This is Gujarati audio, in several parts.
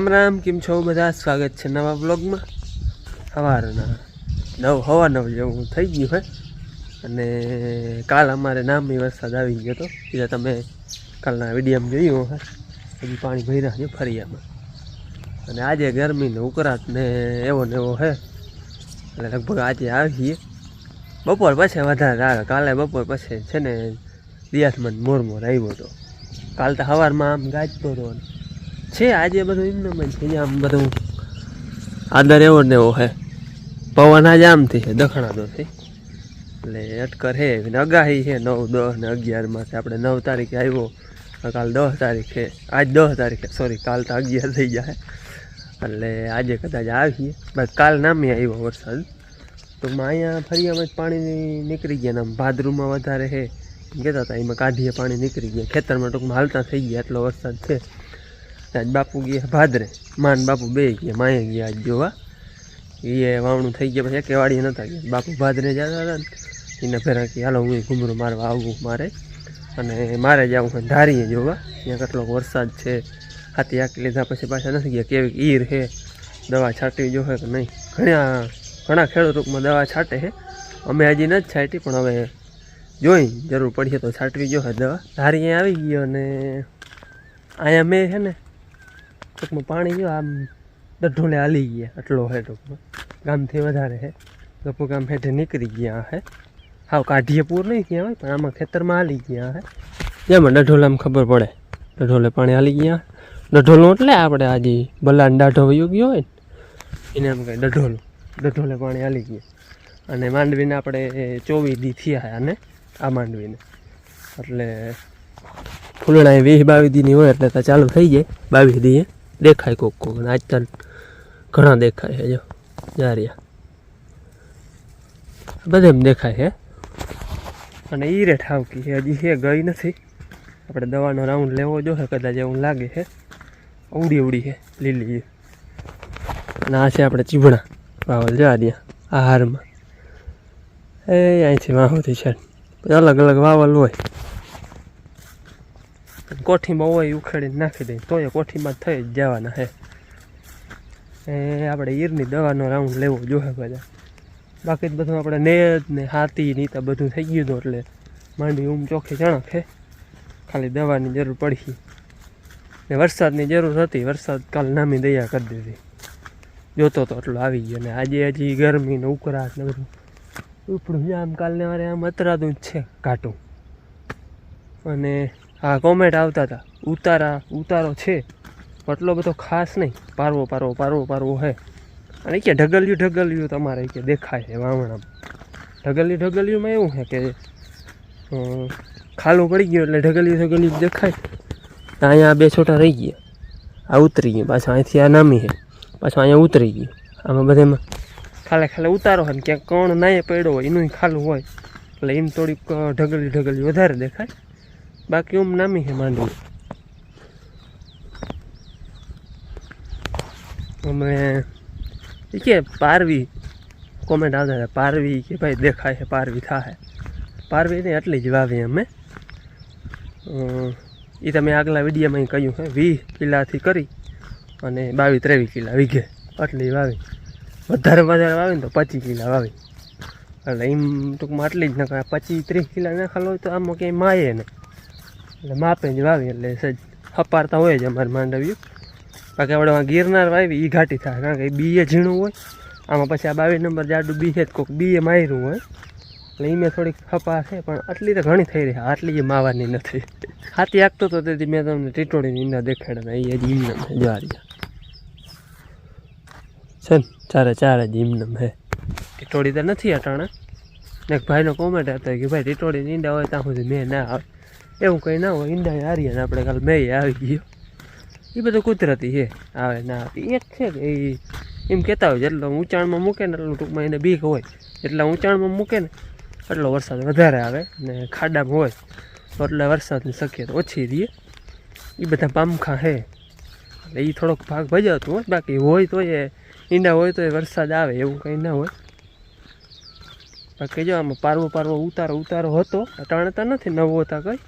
રામ રામ, કેમ છો બધા? સ્વાગત છે નવા બ્લોગમાં સવારના નવ, હવા નવ જેવું થઈ ગયું હે. અને કાલ અમારે નામની વરસાદ આવી ગયો હતો. એટલે તમે કાલના વિડીયામાં જોયું હે હજી પાણી ભરી છે ફરિયામાં. અને આજે ગરમીને ઉકળાટ ને એવો ને એવો હે. એટલે લગભગ આજે આવીએ. બપોર પછી વધારે આવે. કાલે બપોર પછી છે ને દિયાસમાં મોર મોર આવ્યો હતો. કાલ તો સવારમાં આમ ગાજતો હતો. છે, આજે બધું એમને જ છે આમ બધું આદર એવો ને એવો છે. પવન આજે આમથી છે દખણાતોથી એટલે અટકર હે અગાહી છે, નવ, દસ ને અગિયારમાંથી આપણે નવ તારીખે આવ્યો કાલ દસ તારીખે, આજ દસ તારીખે સોરી કાલ તો અગિયાર થઈ જાય એટલે આજે કદાચ આવીએ. બસ કાલ નામી આવ્યો વરસાદ. તો અહીંયા ફરી જ પાણી નીકળી ગયા ને આમ ભાદરૂમાં વધારે હે કહેતા હતા, એમાં કાઢીએ પાણી નીકળી ગયા. ખેતરમાં ટૂંકમાં હાલતા થઈ ગયા, એટલો વરસાદ છે. આજ બાપુ ગયા ભાદરે. માન બાપુ બે ગયા, માએ ગયા આજ જોવા. એ વાવણું થઈ ગયા પછી એકે વાડીએ નહોતા ગયા. બાપુ ભાદરે જતા હતા ને, એને ફેરા કે, હાલો, હું ઘૂમરો મારવા આવું મારે. અને મારે જવું હોય ધારીએ જોવા. ત્યાં કેટલોક વરસાદ છે. હાથી આંકી લીધા પછી પાછા નથી ગયા. કેવી ઈર છે. દવા છાંટવી જોઈએ કે નહીં? ઘણા ઘણા ખેડૂતોમાં દવા છાંટે છે. અમે હજી નથી છાંટી, પણ હવે જોઈ જરૂર પડીએ તો છાંટવી જોઈએ દવા ધારીએ આવી ગયો અને અહીંયા મેં છે ને ટૂંકમાં પાણી જો આમ ડઢોલે હાલી ગયા, આટલો હે ટૂંકમાં. ગામથી વધારે હે. લોકો ગામ હેઠે નીકળી ગયા હે. હાવ કાઢીએ પૂર નહીં ગયા હોય, પણ આમાં ખેતરમાં હાલી ગયા હે. જેમાં ડઢોલામાં ખબર પડે. ડઢોલે પાણી હાલી ગયા. ડઢોલું એટલે આપણે આજે બલાન દાઢો વયો ગયો હોય ને, એને એમ કહે ડઢોલું ડઢોલે પાણી હાલી ગયા. અને માંડવીને આપણે ચોવીસ દી થયા અને આ માંડવીને. એટલે ફૂલણા વીસ બાવીસ દીની હોય એટલે તો ચાલુ થઈ જાય, બાવીસ દીએ. દેખાય કોક કોક. અને આજ તન ઘણા દેખાય છે, જો. જારિયા બધેમ દેખાય છે અને ઈ રે ઠાવકી છે. હજી છે, ગઈ નથી. આપણે દવાનો રાઉન્ડ લેવો જોઈએ કદાચ એવું લાગે છે. ઉડી ઉડી છે, લીલી અને આ છે આપણે ચીબણા વાવલ જા ત્યાં આહારમાં. એ, અહીંથી વાહોથી છે અલગ અલગ વાવલ હોય. કોઠીમાં હોય ઉખેડીને નાખી દઈએ તોય કોઠીમાં થઈ જ જવાના હે. એ આપણે ઈરની દવાનો રાઉન્ડ લેવો જોઈએ બધા બાકી તો બધું આપણે નેદ ને હાથી ને તો બધું થઈ ગયું હતું એટલે માંડી ઊમ ચોખ્ખી ચણક છે ખાલી દવાની જરૂર પડી. ને વરસાદની જરૂર હતી, વરસાદ કાલ નામી દયા કરી દીધી. જોતો તો એટલો આવી ગયો ને આજે હજી ગરમી ને ઉકળાટ ને બધું. ઉપડું આમ કાલને મારે આમ અતરાતું જ છે ઘાટું. અને હા કોમેન્ટ આવતા હતા. ઉતારા, ઉતારો છે. એટલો બધો ખાસ નહીં. પારવો પારવો પારવો પારવો હે. અને કે ઢગલિયું ઢગલિયું તમારે કે દેખાય છે વાવણામાં. ઢગલ્યું, ઢગલિયુંમાં એવું છે કે ખાલું પડી ગયું એટલે ઢગલિયું ઢગલિયું દેખાય. અહીંયા બે છોટા રહી ગયા. આ ઉતરી ગયા. પાછું અહીંથી આ નામી છે પાછું અહીંયા ઉતરી ગયું. આમાં બધામાં ખાલે ખાલે ઉતારો હોય ને ક્યાંક કોણ નાય પડ્યો હોય એનું ખાલું હોય. એટલે એમ થોડીક ઢગલી ઢગલ્યું વધારે દેખાય. બાકી ઓમ નામી છે માંડવી. અમે કે પારવી કોમેન્ટ આવતા હતા, પારવી કે ભાઈ દેખાય છે, પારવી થાય પારવી નહીં એટલી જ વાવી અમે. એ તમે આગલા વિડીયોમાં કહ્યું છે વીસ કિલ્લાથી કરી અને બાવીસ ત્રેવીસ કિલ્લા વીઘે આટલી વાવી. વધારે વધારે વાવી ને તો પચીસ કિલ્લા વાવી. એટલે એમ ટૂંકમાં આટલી જ નકર પચીસ ત્રીસ કિલ્લા નાખેલો હોય તો આમાં ક્યાંય માયે ને. એટલે માપે જ વાવી એટલે સજ હપારતા હોય જ અમારે માંડવ્યું બાકી આપણે ગિરનાર વાવી એ ઘાટી થાય, કારણ કે એ ઝીણું હોય. આમાં પછી આ બાવીસ નંબર જાડું બી છે કોઈક બીએ માર્યું હોય. એટલે એમાં થોડીક હપા છે, પણ આટલી તો ઘણી થઈ રહી, આટલી એ માવાની નથી. હાથી આગતો તો તેથી મેં તમને ટીટોળીની ઈંડા દેખાડ્યા એ જ ઈમનમ છે જ્વારિયા છે ને, ચારે ચારે જ ઈમનમ હે ટીટોળી તો નથી અટાણા એક ભાઈનો કોમેન્ટ હતો કે ભાઈ ટીટોળીની ઈંડા હોય ત્યાં સુધી મેં ના આવે એવું કંઈ ના હોય ઈંડા હારીએ ને આપણે કાલ મેં આવી ગયો. એ બધું કુદરતી છે, આવે ના એક છે કે એ એમ કહેતા હોય જેટલો ઊંચાણમાં મૂકે ને એટલું ટૂંકમાં એને બીક હોય. એટલા ઊંચાણમાં મૂકે ને, એટલો વરસાદ વધારે આવે ને ખાડામાં હોય, તો એટલે વરસાદની શક્યતા ઓછી રહીએ એ બધા પામખા હે એટલે એ થોડોક ભાગ ભજવતું હોય, બાકી હોય તો એ, ઈંડા હોય તો એ વરસાદ આવે, એવું કંઈ ના હોય. બાકી જો આમાં પારવો પારવો ઉતારો ઉતારો હતો અટાણતા નથી, નવો હતા કંઈ.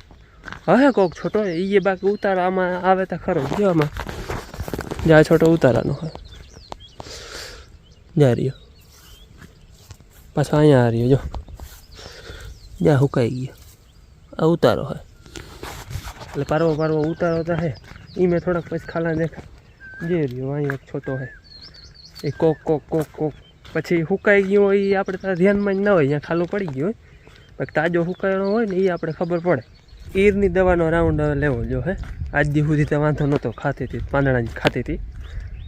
હવે કોક છોટો એ બાકી ઉતારો, આમાં આવે તો ખરો, જો આમાં. જ્યાં છોટો ઉતારાનો હોય. જ્યાં રહ્યો. પાછો અહીંયા રહ્યો, જો. જ્યાં હુકાઈ ગયો. આ ઉતારો હોય. એટલે પારવો પારવો ઉતારો તો હે. એ મેં થોડાક પછી ખાલા દેખાય જે રહ્યો, અહીંયા એક છોટો હે. એ કોક કોક કોક કોક. પછી હુકાઈ ગયો હોય એ આપણે ત્યાં ધ્યાનમાં જ ના હોય, અહીંયા ખાલું પડી ગયું હોય. બાકી તાજો હુકાયો હોય ને એ આપણે ખબર પડે. ઈરની દવાનો રાઉન્ડ હવે લેવો જો હે. આજ સુધી તો વાંધો નહોતો ખાતી હતી પાંદડા ખાતી હતી.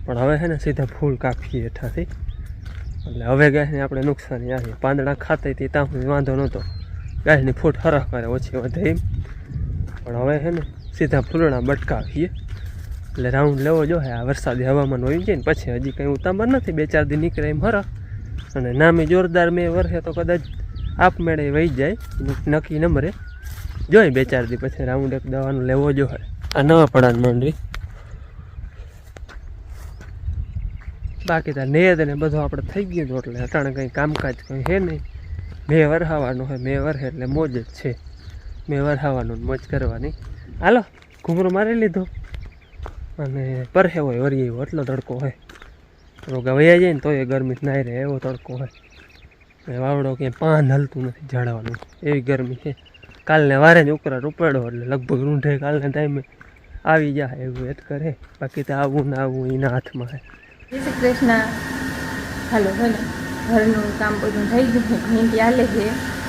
પણ હવે છે ને સીધા ફૂલ કાપીએ હેઠાથી. એટલે હવે ગાયને આપણે નુકસાની આવી પાંદડા ખાતી હતી, ત્યાં સુધી વાંધો નહોતો. ગાયની ફૂટ હરખ કરે, ઓછી વધે એમ. પણ હવે છે ને સીધા ફૂલણા બટકાવીએ. એટલે રાઉન્ડ લેવો જો હે, આ વરસાદી હવામાન હોય જાય ને પછી હજી કંઈ ઉતાંબર નથી. બે ચાર દી નીકળે એમ હરખ. અને નામે જોરદાર મેં વરસે તો કદાચ આપમેળે વહી જાય. નક્કી નંબરે જોઈ બે ચાર દી પછી રાઉન્ડ એક દવાનો લેવો જો હોય. આ નવા પડાન માંડવી બાકી તો નેદ ને બધું આપણે થઈ ગયું હતું એટલે અટાણે કંઈ કામકાજ કંઈ હે નહીં. મેં વરહાવાનું હોય મેં વરહે એટલે મોજ જ છે. મેં વરહાવાનું મોજ કરવાની. હાલો ઘૂમરો મારી લીધો. અને પરહે હોય વરી એવો એટલો તડકો હોય. રોગા વયા જાય ને તોય ગરમી નાઈ રહે, એવો તડકો હોય. વાવડો ક્યાંય પાન હલતું નથી જાળવાનું એવી ગરમી છે. કાલને વારે જ ઉકરા ઉપાડો એટલે લગભગ રૂંઢે કાલને ટાઈમે આવી જાય એવું વેટ કરે. બાકી તો આવું ના આવું એના હાથમાં છે શ્રી કૃષ્ણ. હાલો હે ને ઘરનું કામ બધું થઈ ગયું છે. ઘંટી હાલે છે.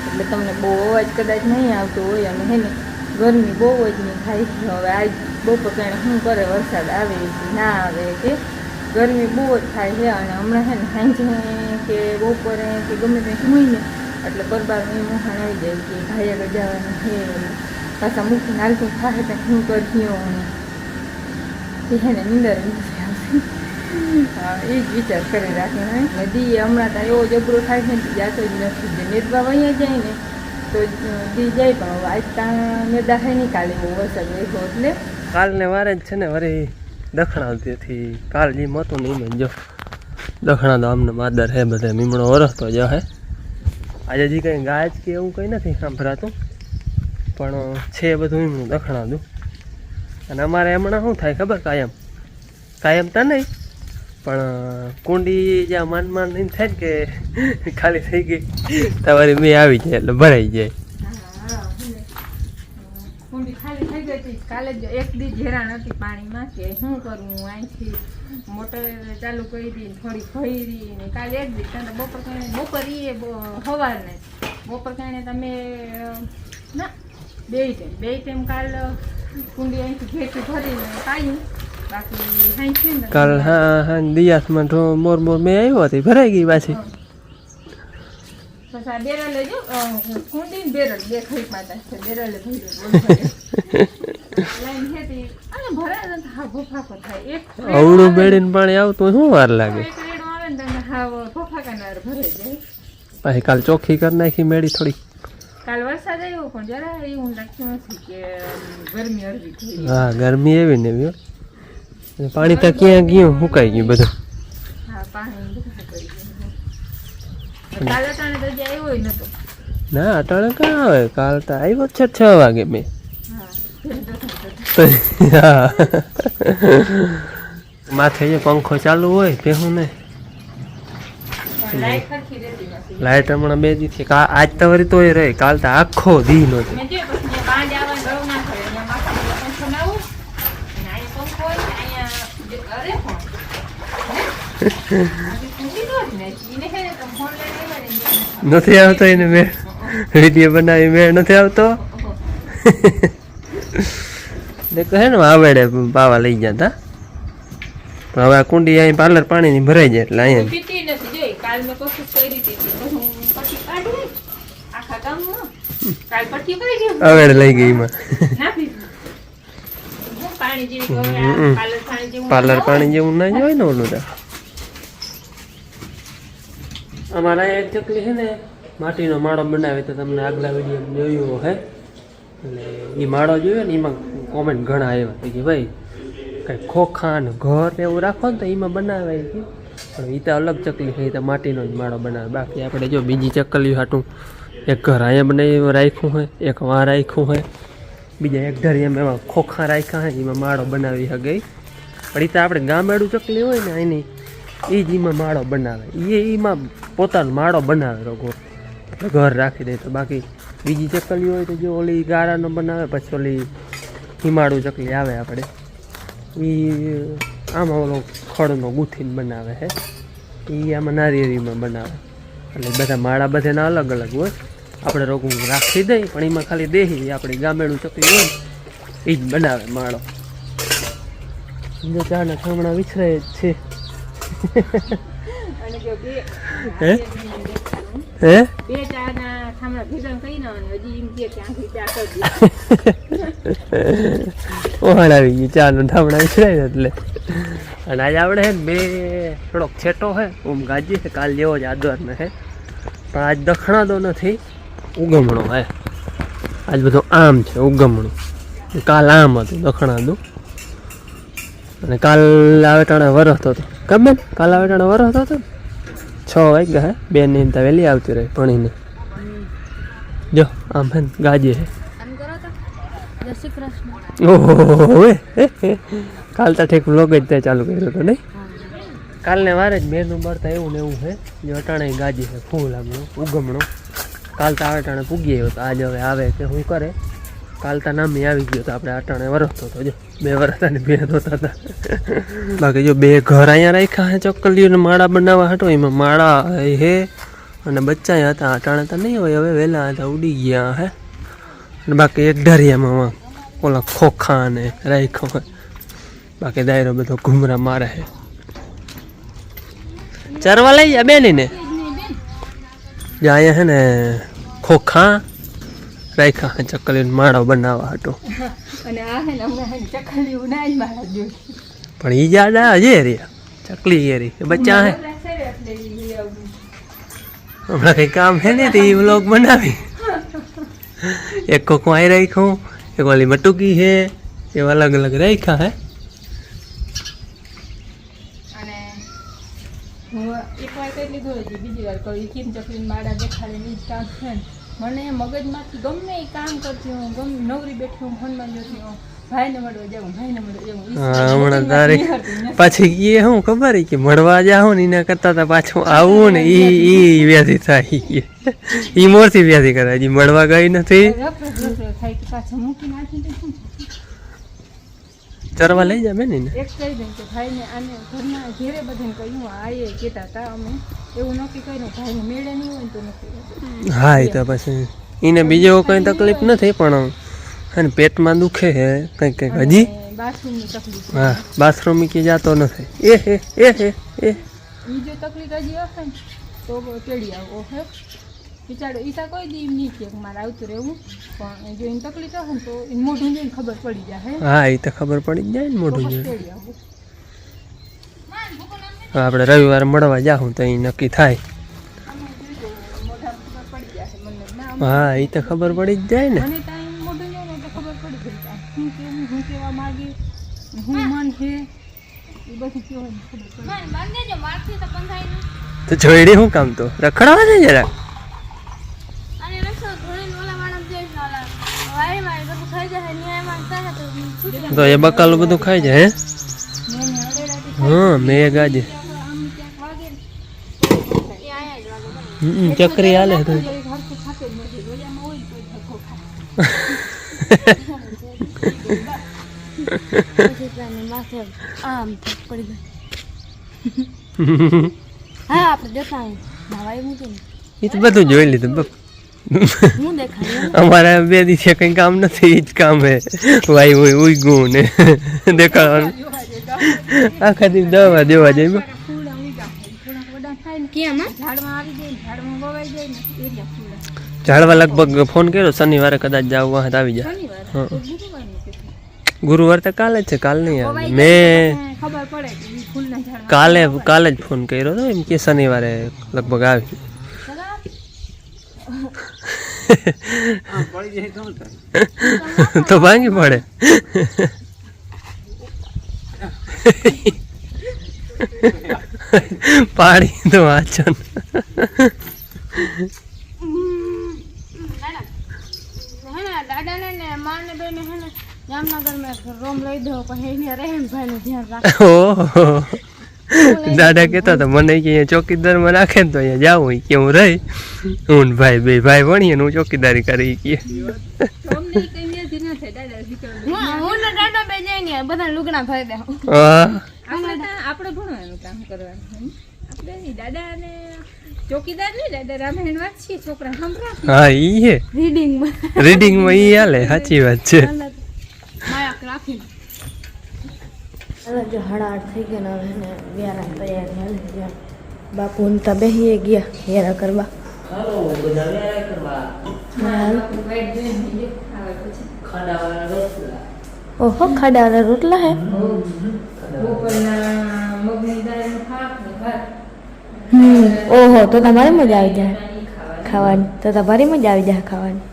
એટલે તમને બહુ અવાજ કદાચ નહીં આવતો હોય અને હે ને, ગરમી બહુ જ નહીં થાય છે. હવે આજ બપોર કારણે શું કરે, વરસાદ આવે કે ના આવે કે ગરમી બહુ જ થાય છે. અને હમણાં હે ને, સાંજે કે બપોરે કે ગમે ત્યાં હોય ને એટલે પરબારનું હું મોહાણ આવી જાય કે ભાઈ આગળ જવાનું છે પાછા મૂકીને હાલતું થાય તો હું અને તે હે ને નીંદર હા, એ જ વિચાર કરી રાખે નદી હમણાં તો એવો જબરો થાય છે ને જાતો જ નથી. જે નિર્ભા વઅહીંયા જાય ને, તો દી જાય પણ આજ ત્યાં થાય નહીં કાલે એવો વરસાદ વેઠો એટલે. કાલને વારે જ છે ને વરી દખણાવતી તેથી કાલ જે મતું નહીં મેં જો દખણા તો આમને માદર હે, બધે મીમણો વરસતો જ હે. આજે હજી કંઈ ગાય કે એવું કંઈ નથી, સાંભળાતું. પણ છે બધું એમનું દખણાદું અને અમારે હમણાં શું થાય ખબર, કાયમ? કાયમ તો નહીં, પણ કુંડી જ્યાં માંડ માંડ નહીં થાય કે ખાલી થઈ ગઈ, તમારી મેં આવી જાય એટલે ભરાઈ જાય. કુંડી ખાલી થઈ ગઈ કાલે એક દી હેરાન હતી પાણીમાં કે શું કરું અહીંથી મોટર ચાલુ કરી હતી થોડી ભરી ને કાલે એક દી. તને બપોર કારણે બપોર એ સવારને બપોર કારણે તમે ના બે ટાઈમ બે ટાઈમ કાલ કુંડી અહીંથી ઘેટી ભરીને પાયું. બાકી કાલ હા હા દિયાસમાં તો મોર મોર મેં આવ્યો હતી ભરાઈ ગઈ પાછી. બેરલે જો અ, કુંડી બેરલ બે ખરી પાતા છે બેરલે ભર્યું લાઈન હેતી અને ભરાય ને હા ભૂફાકો થાય એક અવળું બેડીને પાણી આવતું શું વાર લાગે? એક રેડો આવે ને તમે હાવ ભૂફાકાના ભરાઈ જાય. પછી કાલ ચોખ્ખી કરી નાખી મેળી થોડી કાલ વરસાદ આવ્યો પણ જરા એવું લાગતું નથી કે ગરમી અડધી થઈ હા ગરમી એવી ને એવી હો. અને પાણી તો ક્યાં ગયું સુકાઈ ગયું બધું. હા પાણી બધું કરી ગયું. કાલે તાણે તો હજી આવ્યો નતો. ના અટાણે કાં આવે? કાલ તો આવ્યો જ છે છ વાગે મેં હા ફેર દર્શન કરતા. હા. માથે જે પંખો ચાલુ હોય ભેહું ને. લાઈટ હમણાં બે દી આજ તો વળી તોય રહે કાલ તો આખો દી નો છે નથી આવતો એને મેં. વીડિયો બનાવી મેં નથી આવતો? ને કહે ને આવડે પાવા લઈ ગયા હતા હવે આ કુંડી અહીં પાર્લર પાણીની ભરાઈ જાય એટલે અહીંયા. આવડે લઈ ગઈ એમાં. પાર્લર પાણી જેવું ના હોય. ના ઓલું તો. અમારા એક ચકલી છે ને માટીનો માળો બનાવે તો તમને આગલા વીડિયો જોયું હે. એટલે એ માળો જોયો ને એમાં કોમેન્ટ ઘણા આવ્યા કે ભાઈ કંઈ ખોખા ને ઘર એવું રાખો ને તો એમાં બનાવે કે પણ એ તો અલગ ચકલી એ તો માટીનો જ માળો બનાવે. બાકી આપણે જો બીજી ચકલી હાટું એક ઘર અહીંયા બનાવી રાખ્યું હોય, એક વાં રાખ્યું હોય, બીજા એક ધરી એમ એમાં ખોખા રાખ્યા હોય એમાં માળો બનાવી શકે પણ એ તો આપણે ગામડું ચકલી હોય ને એની એ જ એમાં માળો બનાવે. એ એમાં પોતાનો માળો બનાવે લોકો ઘર રાખી દે તો બાકી બીજી ચકલી હોય તો જો ઓલી ગારાનો બનાવે પછી ઓલી હિમાળું ચકલી આવે આપણે. એ આમાં ઓલો ખડનો ગૂંથીને બનાવે છે એ આમાં નારિયેળીમાં બનાવે. એટલે બધા માળા બધાના અલગ અલગ હોય. આપણે રોગું રાખી દઈ પણ એમાં ખાલી દેહી આપણી ગામેડું ચકલી હોય એ જ બનાવે માળો. જો ચાના ખામણા વિછરાય જ છે. હે? હે? બે ઓહણ આવી ગયું ચાનું ઠામણા વિછરાય એટલે અને આજે આપણે હે. ને બે થોડોક છેટો છે ઓમ ગાજી છે કાલ જેવો જ આદરને છે પણ આજ દખણાતો નથી ઉગમણો. હે આજ બધું આમ છે ઉગમણું. કાલ આમ હતું. દખણાતું અને કાલ આવે ટાણે વરસતો હતો ગમે ને કાલ આવે ટાણે વરસતો હતો છ વાગ્યા હે. બેનની વહેલી આવતી રહી ભણીને. જો આમ હે ગાજે ઓહો હે, હે, હે. કાલ તો ઠેક વ્લોગ જ તે ચાલુ કર્યો હતો નહીં? કાલને વારે જ બેનું બળતા એવું ને એવું છે જે અટાણે ગાજી છે ફૂલ આમનું ઉગમણો. કાલ તો આવે અટાણે પૂગી આવ્યો તો આજ હવે આવે કે શું કરે? કાલ તો નામે આવી ગયો તો આપણે અટાણે વરસતો હતો જો બે વરસતા ને બે ધોતા હતા બાકી જો બે ઘર અહીંયા રાખ્યા હે ચોક્કલીઓને માળા બનાવવા હતો એમાં માળા હે. અને બચ્ચા હતા અટાણે તો નહીં હોય હવે વહેલા હતા ઉડી ગયા હે. અને બાકી એક ઢારિયામાં ઓલા ખોખા ને રાખ્યો બાકી દાયરો બધો ઘૂમરા મારે હે. ચરવા લઈ જા બેની ને જાય છે ને ખોખા રાખ્યા હે ચકલીનો માળો બનાવવા હતો. અને આ હે ને હમણાં ચકલી ઉનાજ મારા પણ ઈ જાડા હજે રહ્યા ચકલી એ બચ્ચા હે. હમણાં કઈ કામ હે ને તે વ્લોગ બનાવી. એક ખોખું આઈ રાખ્યું, એક ઓલી મટુકી હે એવા અલગ અલગ રાખ્યા હે. અને હું એક વાર કરી લીધું બીજી વાર કરું. કેમ ચકલીને માળા દેખાડે જ કામ છે. મને મગજમાંથી ગમે એ કામ કરતી હું ગમે નવરી બેઠી હું ફોનમાં જોતી હું હમણાં તારે પાછી એ હું ખબર કે મળવા જાવ ને એના કરતા તો પાછું આવું ને એ ઈ વ્યાધિ થાય. ઈ મોરથી વ્યાધિ કરે હજી મળવા ગઈ નથી. ચરવા લઈ જામે ને એક કહી દઉં કે ભાઈને આને ઘરના ઘેરે બધાને કહ્યું આ કહેતા હતા અમે. એવું નક્કી કર્યું ભાઈને મેળે નહીં હોય તો નથી હા એ તો પછી એને બીજો કઈ તકલીફ નથી પણ હે ને પેટમાં દુખે હે કંઈક કંઈક. હજી? બાથરૂમની તકલીફ. હા બાથરૂમ કે જાતો નથી. એ હે એ હે એ ઈ જો તકલીફ હજી હશે ને? તો તેડી આવો હે? બિચારો ઈ તો કોઈ દી એમ નહીં કે મારે આવતું રહેવું. પણ જો એની તકલીફ હશે ને તો એને મોઢું જોઈને ખબર પડી જાય હે? હા એ તો ખબર પડી જ જાય ને તો મોઢું પછી જોઈને. તેડી આવું. હવે આપણે રવિવારે મળવા જાઉં તો એ નક્કી થાય. આમાં જોઈ તો મોઢામાં ખબર પડી જાય મને ના આમ હા એ તો ખબર પડી જ જાય ને. તો જોઈડી શું કામ તો રખડવા દે જરા અને રસ્તો ધોઈને ઓલા વાળા જઈશ ને ઓલા વારે વારે બધું ખાઈ જાય ન્યાયમાં થાય તો છૂટી તો એ બકાલું બધું ખાઈ જાય હે મેં એને અડેડાથી હા મેં ગાજે આમ ક્યાંક વાગે ને એ આયા જ વાગે બને. હમ, ચકરી હાલે તો માથે આમ પડી ગઈ હા આપણે દેખાય. નાવાય મૂકે એ તો બધું જોઈ લીધું. બપ હું દેખાય અમારા બે દિવસે કંઈ કામ નથી એ જ કામ હે. વાય હોય ઉઈગું ને દેખાડવાનું આખા દિવસ દવા દેવા જાય ઝાડવા લગભગ ફોન કર્યો શનિવારે કદાચ જાવ આવી જાય હા. તો ગુરુવારનું કીધું. ગુરુવાર તો કાલે જ છે કાલ નહીં આવે વવાઈ મેં જાય તો ખબર પડે કે ઈ ફૂલના ઝાડમાં કાલે કાલે જ ફોન કર્યો હતો એમ કે શનિવારે લગભગ આવી તો ભાંગી પડે પાડી તો વાંચન હે ને દાદાને ને માને બેને હે ને રૂમ લઈ દો એને ધ્યાન રાખો. દાદા કહેતા હતા મને કે અહીંયા ચોકીદારમાં રાખે ને તો અહીંયા જાવું કે હું રહી. હું ભાઈ બે ભાઈ ભણીએ હું ચોકીદારી કરી કે. બધા લુગડા ભરી દે હા. આપણે આપણે ભણવાનું કામ કરવાનું. દાદા અને ચોકીદાર નહીં દાદા રામાયણ વાંચીએ છોકરા સંભળાવે હા ઈ હે. રીડિંગમાં રીડિંગમાં ઈ હાલે સાચી વાત છે. હવે જો સાડા થઈ ગયા ને હવે વ્યારા તૈયારી હાલે છે બાપુ ને તા બેસીએ ગયા વ્યારા કરવા. ઓહો ખાડાવાળા રોટલા હે? હમ ઓહો તો તમારે મજા આવી જાય. ખાવાની તો તમારી મજા આવી જાય ખાવાની.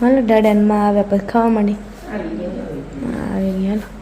હાલો દાદાને માં આવ્યા પછી ખાવા માંડી આવી ગયા હાલો